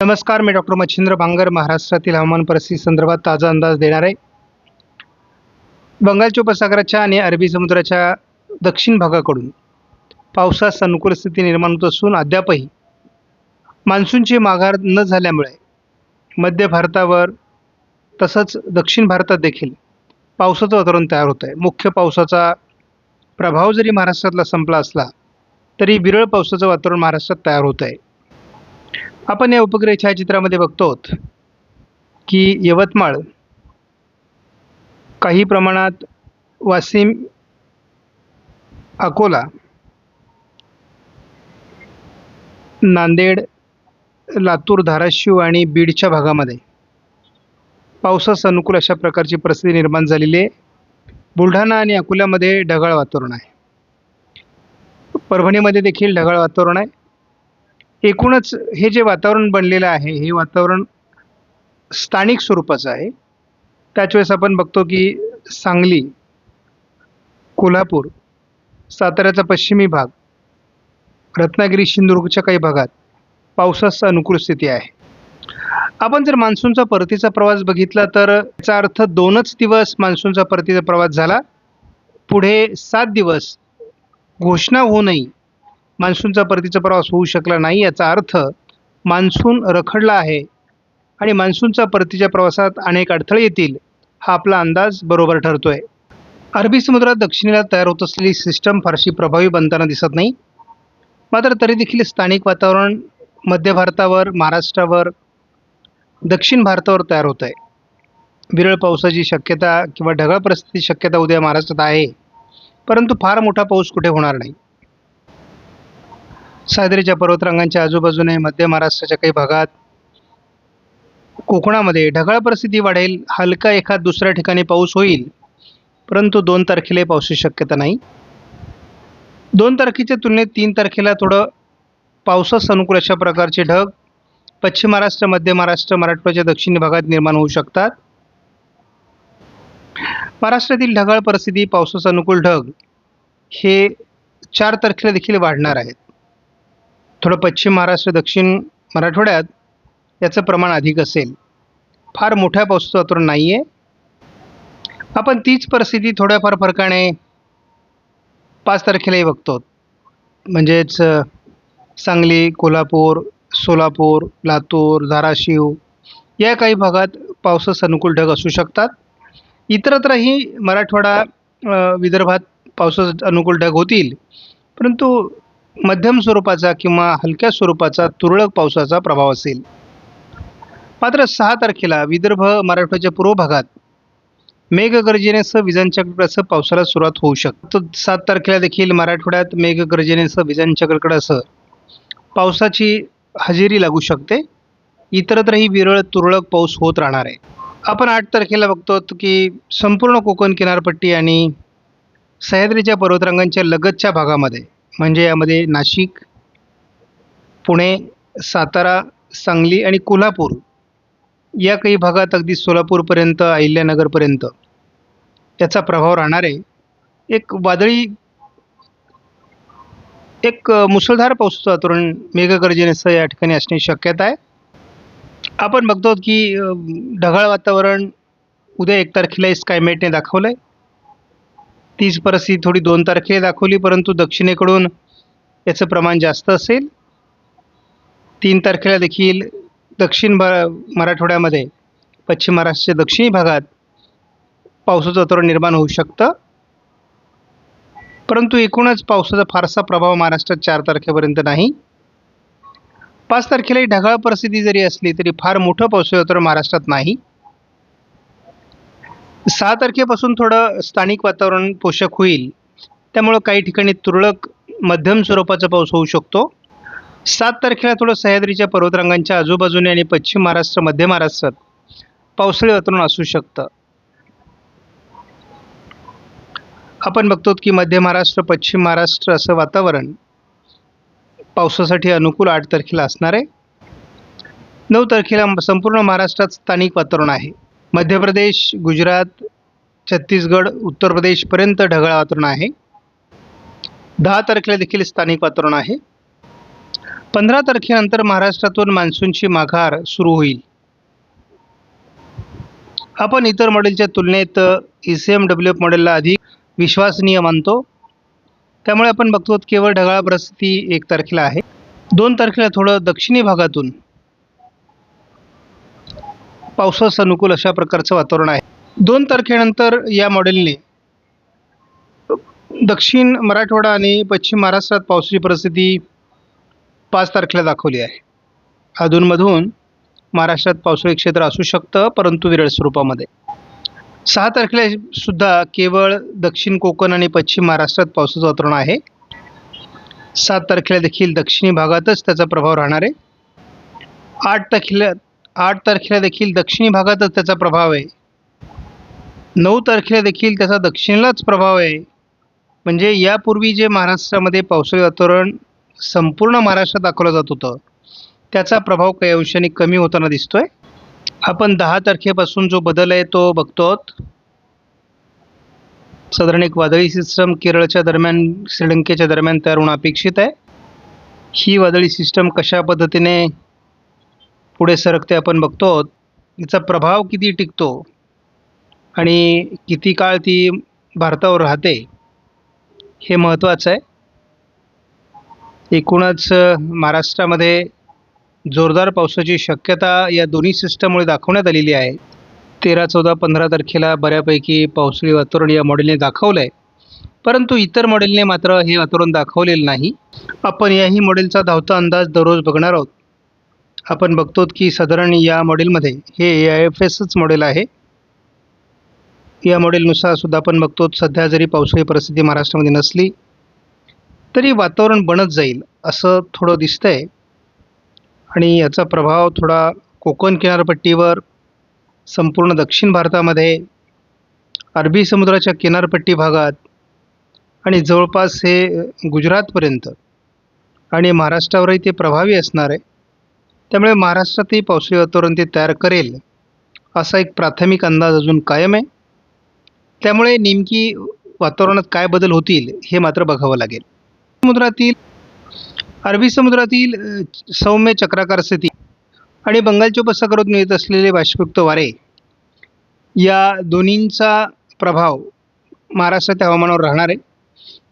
नमस्कार मी डॉक्टर मच्छिंद्र भांगर महाराष्ट्रातील हवामान परिस्थिती संदर्भात ताजा अंदाज देणार आहे. बंगालच्या उपसागराच्या आणि अरबी समुद्राच्या दक्षिण भागाकडून पावसास अनुकूल स्थिती निर्माण होत असून अद्यापही मान्सूनची माघार न झाल्यामुळे मध्य भारतावर तसंच दक्षिण भारतात देखील पावसाचं वातावरण तयार होतं आहे. मुख्य पावसाचा प्रभाव जरी महाराष्ट्रातला संपला असला तरी विरळ पावसाचं वातावरण महाराष्ट्रात तयार होत आहे. आपण या उपग्रह छायाचित्रामध्ये बघतो की यवतमाळ काही प्रमाणात वाशिम अकोला नांदेड लातूर धाराशिव आणि बीडच्या भागामध्ये पावसास अनुकूल अशा प्रकारची परिस्थिती निर्माण झालेली आहे. बुलढाणा आणि अकोल्यामध्ये ढगाळ वातावरण आहे. परभणीमध्ये देखील ढगाळ वातावरण आहे. एकूणच हे जे वातावरण बनलेलं आहे हे वातावरण स्थानिक स्वरूपाचं आहे. त्याच वेळेस आपण बघतो की सांगली कोल्हापूर साताऱ्याचा पश्चिमी भाग रत्नागिरी सिंधुदुर्गच्या काही भागात पावसास अनुकूल स्थिती आहे. आपण जर मान्सूनचा परतीचा प्रवास बघितला तर याचा अर्थ दोनच दिवस मान्सूनचा परतीचा प्रवास झाला. पुढे सात दिवस घोषणा होऊनही मान्सूनचा परतीचा प्रवास होऊ शकला नाही याचा अर्थ मान्सून रखडला आहे आणि मान्सूनचा परतीच्या प्रवासात अनेक अडथळे येतील हा आपला अंदाज बरोबर ठरतोय. अरबी समुद्रात दक्षिणेला तयार होत असलेली सिस्टम फारशी प्रभावी बनताना दिसत नाही. मात्र तरी देखील स्थानिक वातावरण मध्य भारतावर महाराष्ट्रावर दक्षिण भारतावर तयार होत आहे विरळ पावसाची शक्यता किंवा ढगाळ परिस्थिती शक्यता उद्या महाराष्ट्रात आहे. परंतु फार मोठा पाऊस कुठे होणार नाही. सह्याद्रीच्या पर्वतरांगांच्या आजूबाजूने मध्य महाराष्ट्राच्या काही भागात कोकणामध्ये ढगाळ परिस्थिती वाढेल. हलका एखाद दुसऱ्या ठिकाणी पाऊस होईल. परंतु दोन तारखेला पावसाची शक्यता नाही. दोन तारखेच्या तुलनेत तीन तारखेला थोडं पावसास अनुकूल अशा प्रकारचे ढग पश्चिम महाराष्ट्र मध्य महाराष्ट्र मराठवाड्याच्या दक्षिण भागात निर्माण होऊ शकतात. महाराष्ट्रातील ढगाळ परिस्थिती पावसास अनुकूल ढग हे चार तारखेला देखील वाढणार आहेत. थोडं पश्चिम महाराष्ट्र दक्षिण मराठवाड्यात याचं प्रमाण अधिक असेल. फार मोठ्या पावसाचं वातावरण नाही आहे आपण तीच परिस्थिती थोड्याफार फरकाने पाच तारखेलाही बघतो. म्हणजेच सांगली कोल्हापूर सोलापूर लातूर धाराशिव या काही भागात पावसास अनुकूल ढग असू शकतात. इतरत्रही मराठवाडा विदर्भात पावसास अनुकूल ढग होतील. परंतु मध्यम स्वरूपाचा किंवा हलक्या स्वरूपाचा तुरळक पावसाचा प्रभाव असेल. मात्र सहा तारखेला विदर्भ मराठवाड्याच्या पूर्व भागात मेघगर्जनेसह विजांच्याकडकडसह पावसाला सुरुवात होऊ शकते. सात तारखेला देखील मराठवाड्यात मेघगर्जनेसह विजांच्याकडकडासह पावसाची हजेरी लागू शकते. इतरत्रही विरळ तुरळक पाऊस होत राहणार आहे. आपण आठ तारखेला बघतो की संपूर्ण कोकण किनारपट्टी आणि सह्याद्रीच्या पर्वतरांगांच्या लगतच्या भागामध्ये म्हणजे यामध्ये नाशिक पुणे सातारा सांगली आणि कोल्हापूर या काही भागात अगदी सोलापूरपर्यंत अहिल्यानगरपर्यंत याचा प्रभाव राहणार आहे. एक वादळी एक मुसळधार पावसाचं वातावरण मेघगर्जनेसह या ठिकाणी असण्याची शक्यता आहे. आपण बघतो की ढगाळ वातावरण उद्या एक तारखेला स्कायमेटने दाखवलं आहे तीच परिस्थिती थोडी दोन तारखेला दाखवली परंतु दक्षिणेकडून याचं प्रमाण जास्त असेल. तीन तारखेला देखील दक्षिण भा मराठवाड्यामध्ये पश्चिम महाराष्ट्राच्या दक्षिणी भागात पावसाचं वातावरण निर्माण होऊ शकतं. परंतु एकूणच पावसाचा फारसा प्रभाव महाराष्ट्रात चार तारखेपर्यंत नाही. पाच तारखेलाही ढगाळ परिस्थिती जरी असली तरी फार मोठं पावसाचं वातावरण महाराष्ट्रात नाही. सहा तारखेपासून थोडं स्थानिक वातावरण पोषक होईल. त्यामुळं काही ठिकाणी तुरळक मध्यम स्वरूपाचा पाऊस होऊ शकतो. सात तारखेला थोडं सह्याद्रीच्या पर्वतरांगांच्या आजूबाजूने आणि पश्चिम महाराष्ट्र मध्य महाराष्ट्रात पावसाळी वातावरण असू शकतं. आपण बघतो की मध्य महाराष्ट्र पश्चिम महाराष्ट्र असं वातावरण पावसासाठी अनुकूल आठ तारखेला असणार आहे. नऊ तारखेला संपूर्ण महाराष्ट्रात स्थानिक वातावरण आहे. मध्य प्रदेश गुजरात छत्तीसगड उत्तर प्रदेशपर्यंत ढगाळ वातावरण आहे. दहा तारखेला देखील स्थानिक वातावरण आहे. पंधरा तारखेनंतर महाराष्ट्रातून मान्सूनची माघार सुरू होईल. आपण इतर मॉडेलच्या तुलनेत E C M W F मॉडेलला अधिक विश्वसनीय मानतो. त्यामुळे आपण बघतो केवळ ढगाळ परिस्थिती एक तारखेला आहे. दोन तारखेला थोडं दक्षिणी भागातून पावसास अनुकूल अशा प्रकारचं वातावरण आहे. दोन तारखेनंतर या मॉडेलने दक्षिण मराठवाडा आणि पश्चिम महाराष्ट्रात पावसाची परिस्थिती पाच तारखेला दाखवली आहे. अधूनमधून महाराष्ट्रात पावसाळी क्षेत्र असू शकतं परंतु विरळ स्वरूपामध्ये. सहा तारखेला सुद्धा केवळ दक्षिण कोकण आणि पश्चिम महाराष्ट्रात पावसाचं वातावरण आहे. सात तारखेला देखील दक्षिणी भागातच त्याचा प्रभाव राहणार आहे. आठ तारखेला आठ तारखेला देखील दक्षिणी भागातच त्याचा प्रभाव आहे. नऊ तारखेला देखील त्याचा दक्षिणेलाच प्रभाव आहे. म्हणजे यापूर्वी जे महाराष्ट्रामध्ये पावसाळी वातावरण संपूर्ण महाराष्ट्रात दाखवलं जात होतं त्याचा प्रभाव काही अंशाने कमी होताना दिसतोय. आपण दहा तारखेपासून जो बदल आहे तो बघतो आहोत साधारण एक वादळी सिस्टम केरळच्या दरम्यान श्रीलंकेच्या दरम्यान तयार होणं अपेक्षित आहे. ही वादळी सिस्टम कशा पद्धतीने पुढे सरकते आपण बघतो आहोत तिचा प्रभाव किती टिकतो आणि किती काळ ती भारतावर राहते हे महत्त्वाचं आहे. एकूणच महाराष्ट्रामध्ये जोरदार पावसाची शक्यता या दोन्ही सिस्टममुळे दाखवण्यात आलेली आहे. तेरा चौदा पंधरा तारखेला बऱ्यापैकी पावसाळी वातावरण या मॉडेलने दाखवलं आहे परंतु इतर मॉडेलने मात्र हे वातावरण दाखवलेलं नाही. आपण याही मॉडेलचा धावता अंदाज दररोज बघणार आहोत. आपण बघतो की साधारण या मॉडेलमध्ये हे ए आय एफ एसच मॉडेल आहे. या मॉडेलनुसार सुद्धा आपण बघतो सध्या जरी पावसाळी परिस्थिती महाराष्ट्रामध्ये नसली तरी वातावरण बनत जाईल असं थोडं दिसतंय. आणि याचा प्रभाव थोडा कोकण किनारपट्टीवर संपूर्ण दक्षिण भारतामध्ये अरबी समुद्राच्या किनारपट्टी भागात आणि जवळपास हे गुजरातपर्यंत आणि महाराष्ट्रावरही ते प्रभावी असणार आहे. त्यामुळे महाराष्ट्रातही पावसाळी वातावरण ते तयार करेल असा एक प्राथमिक अंदाज अजून कायम आहे. त्यामुळे नेमकी वातावरणात काय बदल होतील हे मात्र बघावं लागेल. समुद्रातील अरबी समुद्रातील सौम्य चक्राकार स्थिती आणि बंगालच्या उपसागरातून येत असलेले बाष्पयुक्त वारे या दोन्हींचा प्रभाव महाराष्ट्राच्या हवामानावर राहणार आहे.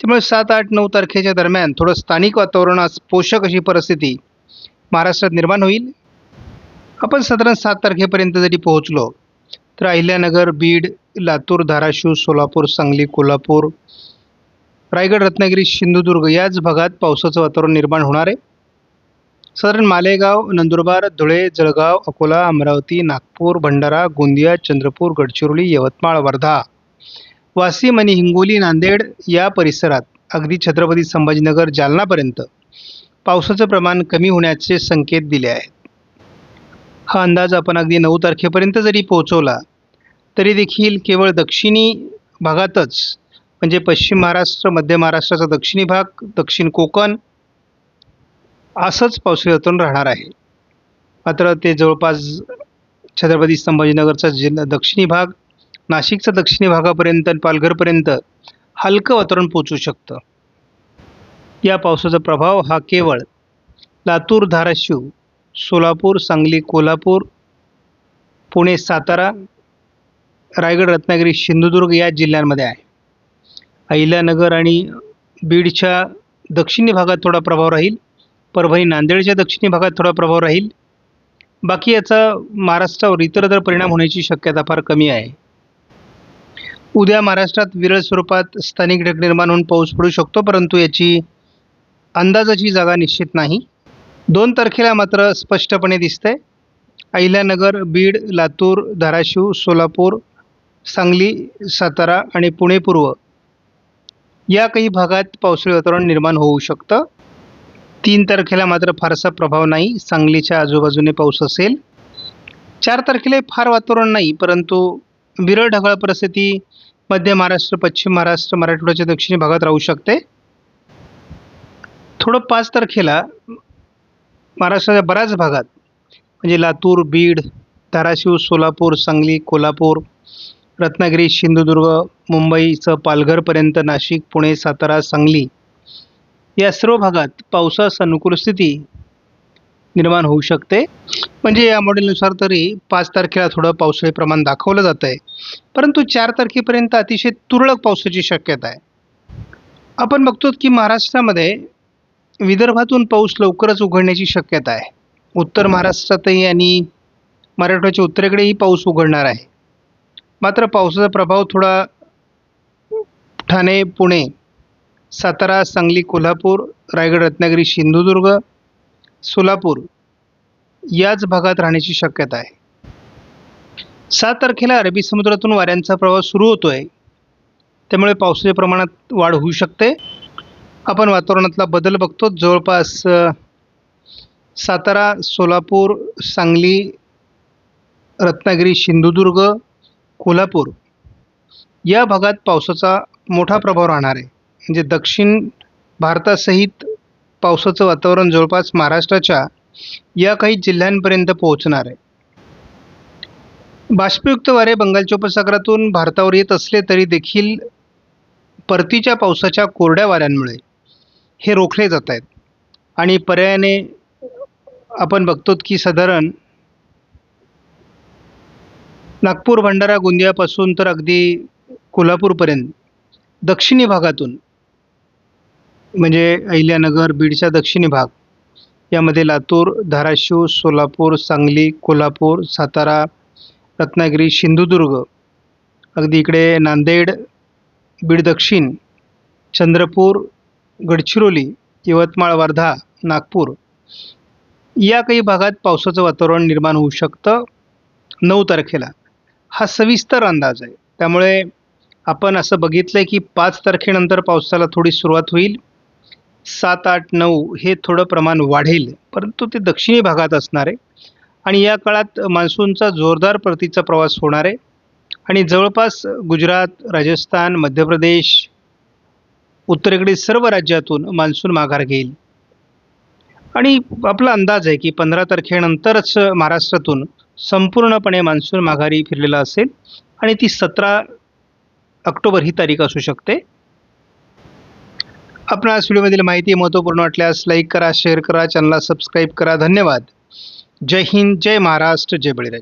त्यामुळे सात आठ नऊ तारखेच्या दरम्यान थोडं स्थानिक वातावरणास पोषक अशी परिस्थिती महाराष्ट्रात निर्माण होईल. आपण साधारण सात तारखेपर्यंत जरी पोहोचलो तर अहिल्यानगर बीड लातूर धाराशिव सोलापूर सांगली कोल्हापूर रायगड रत्नागिरी सिंधुदुर्ग याच भागात पावसाचं वातावरण निर्माण होणार आहे. साधारण मालेगाव नंदुरबार धुळे जळगाव अकोला अमरावती नागपूर भंडारा गोंदिया चंद्रपूर गडचिरोली यवतमाळ वर्धा वाशिम आणि हिंगोली नांदेड या परिसरात अगदी छत्रपती संभाजीनगर जालनापर्यंत पावसाचं प्रमाण कमी होण्याचे संकेत दिले आहेत. हा अंदाज आपण अगदी नऊ तारखेपर्यंत जरी पोहोचवला तरी देखील केवळ दक्षिणी भागातच म्हणजे पश्चिम महाराष्ट्र मध्य महाराष्ट्राचा दक्षिणी भाग दक्षिण कोकण असंच पावसाळी वातावरण राहणार आहे. मात्र ते जवळपास छत्रपती संभाजीनगरचा जिल्हा दक्षिणी भाग नाशिकचा दक्षिणी भागापर्यंत आणि पालघरपर्यंत हलकं वातावरण पोचू शकतं. या पावसाचा प्रभाव हा केवळ लातूर धाराशिव सोलापूर सांगली कोल्हापूर पुणे सातारा रायगड रत्नागिरी सिंधुदुर्ग या जिल्ह्यांमध्ये आहे. अहिल्यानगर आणि बीडच्या दक्षिणी भागात थोडा प्रभाव राहील. परभणी नांदेडच्या दक्षिणी भागात थोडा प्रभाव राहील. बाकी याचा महाराष्ट्रावर इतरत्र परिणाम होण्याची शक्यता फार कमी आहे. उद्या महाराष्ट्रात विरळ स्वरूपात स्थानिक ढग निर्माण होऊन पाऊस पडू शकतो परंतु याची अंदाजाची जागा निश्चित नाही. दोन तारखेला मात्र स्पष्टपणे दिसतंय. अहिल्यानगर बीड लातूर धाराशिव सोलापूर सांगली सातारा आणि पुणे पूर्व या काही भागात पावसाळी वातावरण निर्माण होऊ शकतं. तीन तारखेला मात्र फारसा प्रभाव नाही. सांगलीच्या आजूबाजूने पाऊस असेल. चार तारखेला फार वातावरण नाही परंतु विरळ ढगाळ परिस्थिती मध्य महाराष्ट्र पश्चिम महाराष्ट्र मराठवाड्याच्या दक्षिणी भागात राहू शकते. थोडं पाच तारखेला महाराष्ट्राच्या बऱ्याच भागात म्हणजे लातूर बीड धाराशिव सोलापूर सांगली कोल्हापूर रत्नागिरी सिंधुदुर्ग मुंबईचं पालघरपर्यंत नाशिक पुणे सातारा सांगली या सर्व भागात पावसास अनुकूल स्थिती निर्माण होऊ शकते. म्हणजे या मॉडेलनुसार तरी पाच तारखेला थोडं पावसाळी प्रमाण दाखवलं जात आहे परंतु चार तारखेपर्यंत अतिशय तुरळक पावसाची शक्यता आहे. आपण बघतो की महाराष्ट्रामध्ये विदर्भातून पाऊस लवकरच उघडण्याची शक्यता आहे. उत्तर महाराष्ट्रातही आणि मराठवाड्याच्या उत्तरेकडेही पाऊस उघडणार आहे. मात्र पावसाचा प्रभाव थोडा ठाणे पुणे सातारा सांगली कोल्हापूर रायगड रत्नागिरी सिंधुदुर्ग सोलापूर याच भागात राहण्याची शक्यता आहे. सात तारखेला अरबी समुद्रातून वाऱ्यांचा प्रवाह सुरू होतो आहे त्यामुळे पावसाच्या प्रमाणात वाढ होऊ शकते. आपण वातावरणातला बदल बघतो. जवळपास सातारा सोलापूर सांगली रत्नागिरी सिंधुदुर्ग कोल्हापूर या भागात पावसाचा मोठा प्रभाव राहणार आहे. म्हणजे दक्षिण भारतासहित पावसाचं वातावरण जवळपास महाराष्ट्राच्या या काही जिल्ह्यांपर्यंत पोहोचणार आहे. बाष्पयुक्त वारे बंगालच्या उपसागरातून भारतावर येत असले तरी देखील परतीच्या पावसाच्या कोरड्या वाऱ्यांमुळे हे रोखले जात आहेत. आणि पर्यायाने आपण बघतो की साधारण नागपूर भंडारा गोंदियापासून तर अगदी कोल्हापूरपर्यंत दक्षिणी भागातून म्हणजे अहिल्यानगर बीडचा दक्षिणी भाग यामध्ये लातूर धाराशिव सोलापूर सांगली कोल्हापूर सातारा रत्नागिरी सिंधुदुर्ग अगदी इकडे नांदेड बीड दक्षिण चंद्रपूर गडचिरोली यवतमाळ वर्धा नागपूर या काही भागात पावसाचं वातावरण निर्माण होऊ शकतं. नऊ तारखेला. हा सविस्तर अंदाज आहे. त्यामुळे आपण असं बघितलं आहे की पाच तारखेनंतर पावसाला थोडी सुरुवात होईल. सात आठ नऊ हे थोडं प्रमाण वाढेल. परंतु ते दक्षिणी भागात असणार आहे. आणि या काळात मान्सूनचा जोरदार परतीचा प्रवास होणार आहे. आणि जवळपास गुजरात राजस्थान मध्य प्रदेश उत्तरेकडील सर्व राज्यातून मान्सून माघार घेईल. आणि आपला अंदाज आहे की पंधरा तारखेनंतरच महाराष्ट्रातून संपूर्णपणे मान्सून माघारी फिरलेला असेल आणि ती सतरा ऑक्टोबर ही तारीख असू शकते. आपण आज व्हिडिओमधील माहिती महत्त्वपूर्ण वाटल्यास लाईक करा शेअर करा चॅनलला सबस्क्राईब करा. धन्यवाद. जय हिंद जय महाराष्ट्र जय बळीराज.